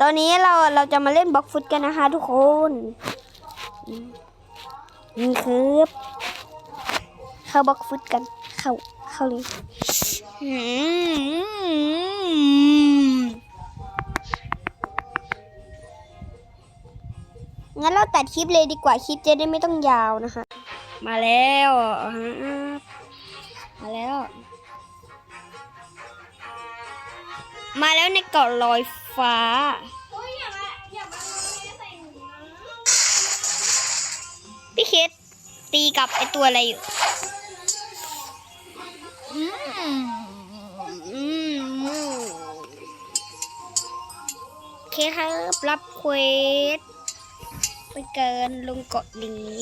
ตอนนี้เราเราจะมาเล่นบล็อกฟุตกันนะคะทุกคน นี่ครับเข้าบล็อกฟุตกัน เข้าเข้าเลยงั้นเราตัดคลิปเลยดีกว่าคลิปจะได้ไม่ต้องยาวนะคะ มาแล้วมาแล้ว มาแล้วในเกาะลอยฟ้า พี่เคสตีกับไอตัวอะไรอยู่เคครับรับเควสไปเกินลงเกาะนี้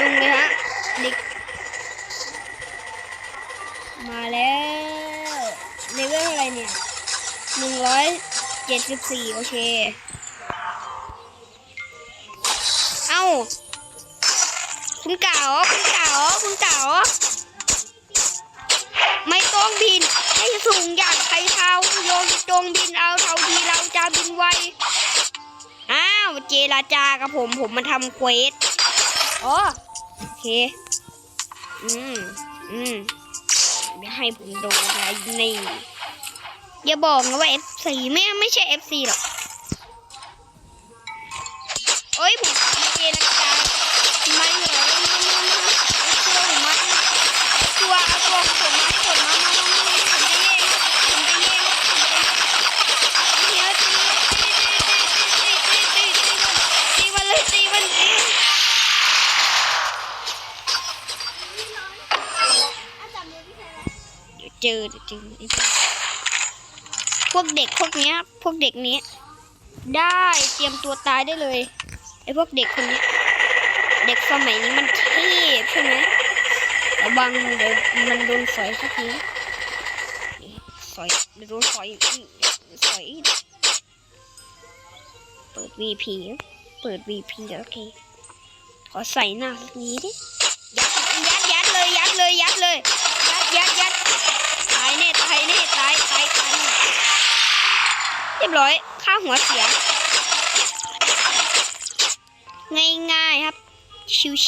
ลงเลยฮะเด็ก มาแล้วเลเวลอะไรเนี่ยหนึ่งร้อยเจ็ดสิบสี่โอเค เอ้า คุณเก๋าคุณเก๋าคุณเก๋าไม่ต้องบิน ให้สูงอย่างใครเท้าโยนจงบินเอาเท่าทีเราจะบินไว อ้าว เจราจากับผมผมมาทำเควสอ๋อโอเค อืม อืม ให้ผมดูนะไรนี่อย่าบอกนะว่า F4 แม่ไม่ใช่ F4 หรอก เจอเดี๋ยวเจอไอ้พวกพวกเด็กพวกเนี้ย พวกเด็กนี้ ได้เตรียมตัวตายได้เลยไอ้พวกเด็กคนนี้ เด็กสมัยนี้มันเทพใช่ไหมระวังเดี๋ยวมันโดนสอยสักทีสอยโดนสอยนี่สอยเปิด VP เปิด VP โอเคขอใส่หน้าสักนี้ดิยัดยัดยัดเลยยัดเลยยัดเลยยัดยัดยัดตาย แน่ตายตายตายเรียบร้อยค่าหัวเสีย ง่ายๆครับ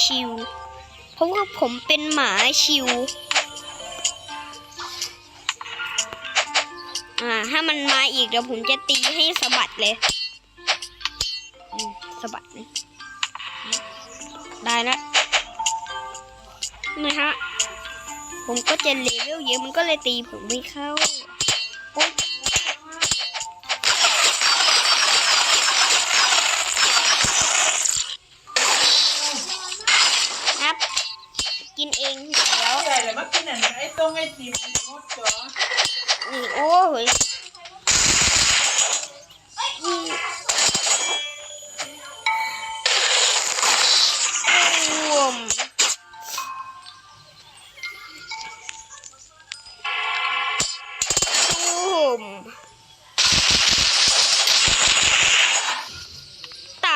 ชิวๆเพราะว่าผมเป็นหมาชิว อ่า ถ้ามันมาอีกเดี๋ยวผมจะตีให้สะบัดเลยสะบัดนะได้แล้วนะฮะ ผมก็จะเลเวลเยอะมันก็เลยตีผมไม่เข้าโอ๊ยครับ กินเองเดี๋ยวใหญ่เลยมากินอันไอ้ตรงไอ้ติมมดจ๋อนี่โอ้ย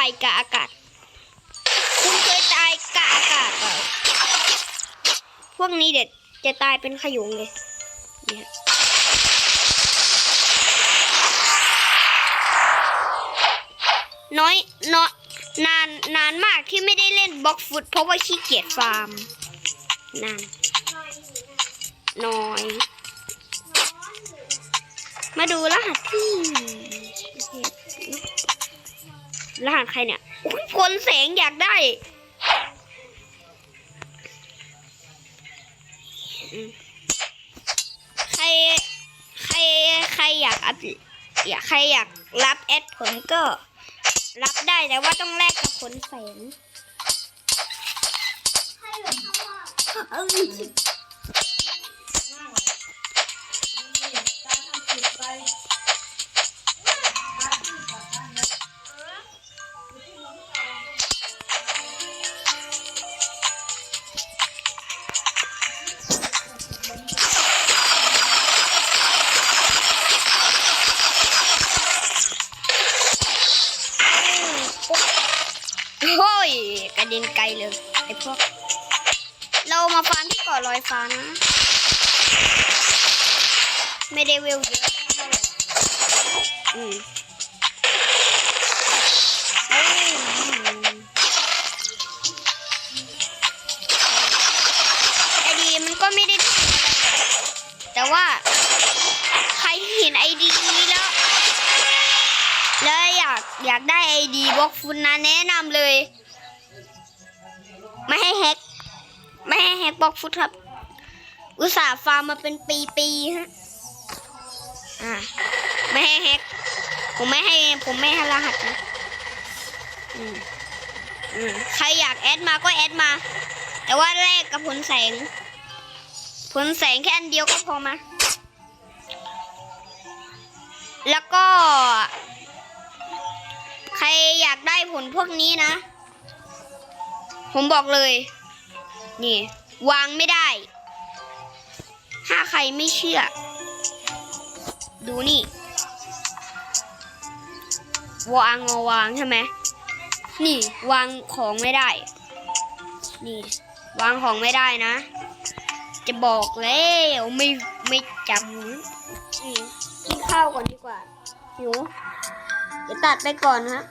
ายกะอากาศ คุณเคยตายกะอากาศเปล่าพวกนี้เด็ดจะตายเป็นขยุงเลยเนี่ยน้อยน้อยนานนานมากที่ไม่ได้เล่นบล็อกฟุตเพราะว่าขี้เกียจฟาร์มนานน้อย มาดูรหัสที่ รหัสใครเนี่ยคนแสงอยากได้ใครใครใครอยากอัพอยากใครอยากรับแอดผมก็รับได้แต่ว่าต้องแลกกับผลแสงเอ้ยการท กระเด็นไกลเลยไอ้พวก เรามาฟาร์มที่เกาะลอยฟ้านะ ไม่ได้เวลเยอะอืมเอ้ยไอดีมันก็ไม่ได้แต่ว่าใครเห็นไอดีนี้แล้วแล้วอยากอยากได้ไอดีบล็อกฟุตนะแนะนำเลย ไม่ให้แฮกไม่ให้แฮกบล็อกฟุตครับ อุตส่าห์ฟาร์มมาเป็นปีๆฮะอ่าไม่ให้แฮกผมไม่ให้ผมไม่ให้รหัสนะอืมอืมใครอยากแอดมาก็แอดมา แต่ว่าแลกกับผลแสง ผลแสงแค่อันเดียวก็พอมา แล้วก็ ใครอยากได้ผลพวกนี้นะ ผมบอกเลย นี่ วางไม่ได้ ถ้าใครไม่เชื่อ ดูนี่ วางเอาวางใช่ไหม นี่ วางของไม่ได้ นี่ วางของไม่ได้นะ จะบอกแล้วไม่ไม่จำนี่กินข้าวก่อนดีกว่าหิวเดี๋ยวตัดไปก่อนฮะ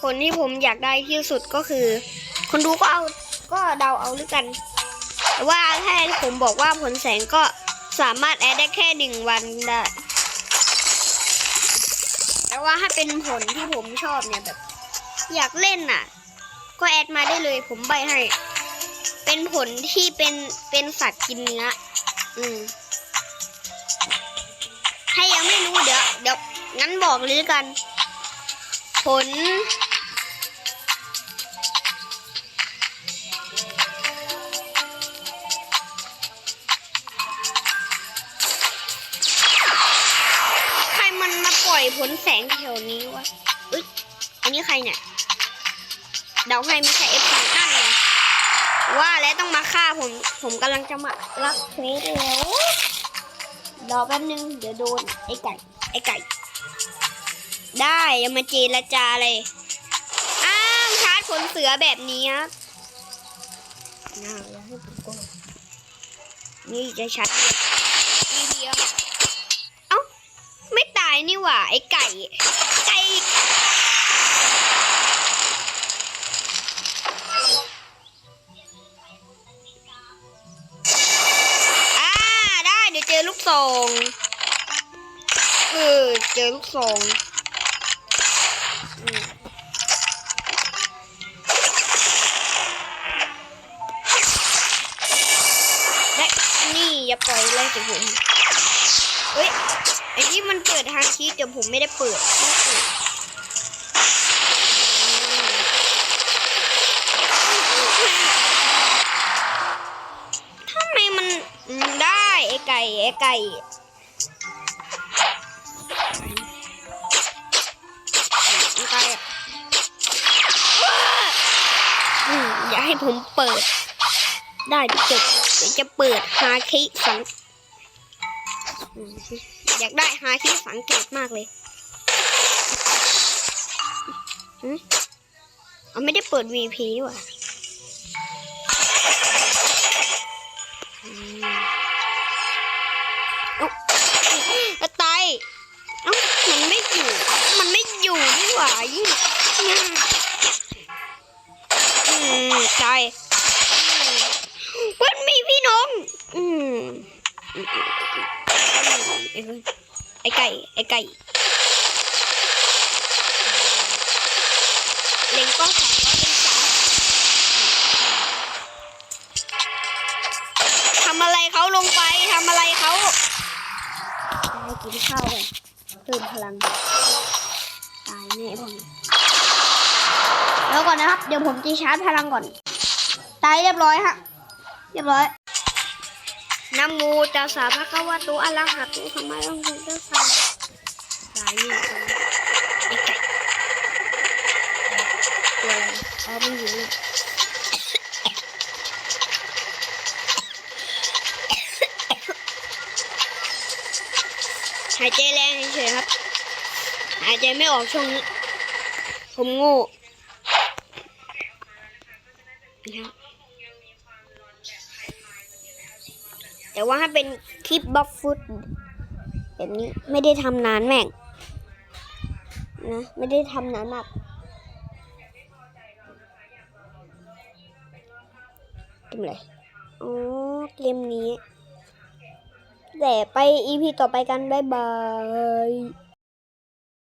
ผลที่ผมอยากได้ที่สุดก็คือ คนดูก็เอาก็เดาเอาหรือกัน แต่ว่าถ้าผมบอกว่าผลแสงก็สามารถแอดได้แค่หนึ่งวันได้แต่ว่าถ้าเป็นผลที่ผมชอบเนี่ยแบบ อยากเล่นน่ะ ก็แอดมาได้เลยผมใบให้ เป็นผลที่เป็นเป็นสัตว์กินเนื้อ อืมถ้ายังไม่รู้เดี๋ยวเดี๋ยวงั้นบอกเลยกัน ผล มาปล่อยผลแสงแถวนี้วะเอ้ยอันนี้ใครเนี่ยเดาให้ไม่ใช่เอฟซีนั่นไงว่าแล้วต้องมาฆ่าผม ผมกำลังจะมารักเควสแล้วรอแป๊บนึง เดี๋ยวโดน ไอ้ไก่ ไอ้ไก่ ได้ย่ามาเจรจาเลย อ้าวชาร์จขนเสือแบบนี้ครับน่าอย่าให้ผมกงนี่จะชาร์จทีเดียว นี่หว่า ไอ้ไก่ ไก่อ่าได้เดี๋ยวเจอลูกซองเออเจอลูกซอง ไอ้นี่มันเปิดทางคีย์แต่ผมไม่ได้เปิดไม่เปิดทำไมมันได้ไอ้ไก่ไอ้ไก่ไอ้ไก่อย่าให้ผมเปิด ได้จบเดี๋ยวจะเปิดฮาคิสัง อยากได้ฮที่สังเกตมากเลยอ๋อไม่ได้เปิด VP ดีว่ะ ไอ้ไก่ไอ้ไก่เล็งกล้องสองร้อยเป็นสาทำอะไรเขาลงไปทำอะไรเขาให้กินข้าวก่อนเติมพลัง ตายแน่พวกนี้แล้วก่อนนะครับ เดี๋ยวผมจะชาร์จพลังก่อน ตายเรียบร้อยฮะ เรียบร้อย นะโมตัสสะภะคะวะโตอะระหะโตสัมมาสัมพุทธัสสะสายนี่ไอ้ไก่ตัวอะไรอ๋อมันอยู่นี่หายใจแรงเฉยครับ หายใจไม่ออกช่วงนี้ผมโง่ แต่ว่าถ้าเป็นคลิปบัฟฟุตแบบนี้ไม่ได้ทำนานแม่งนะไม่ได้ทำนานมากเกมอะไรอ๋อเกมนี้ แต่ไปอีพีต่อไปกัน บ๊ายบาย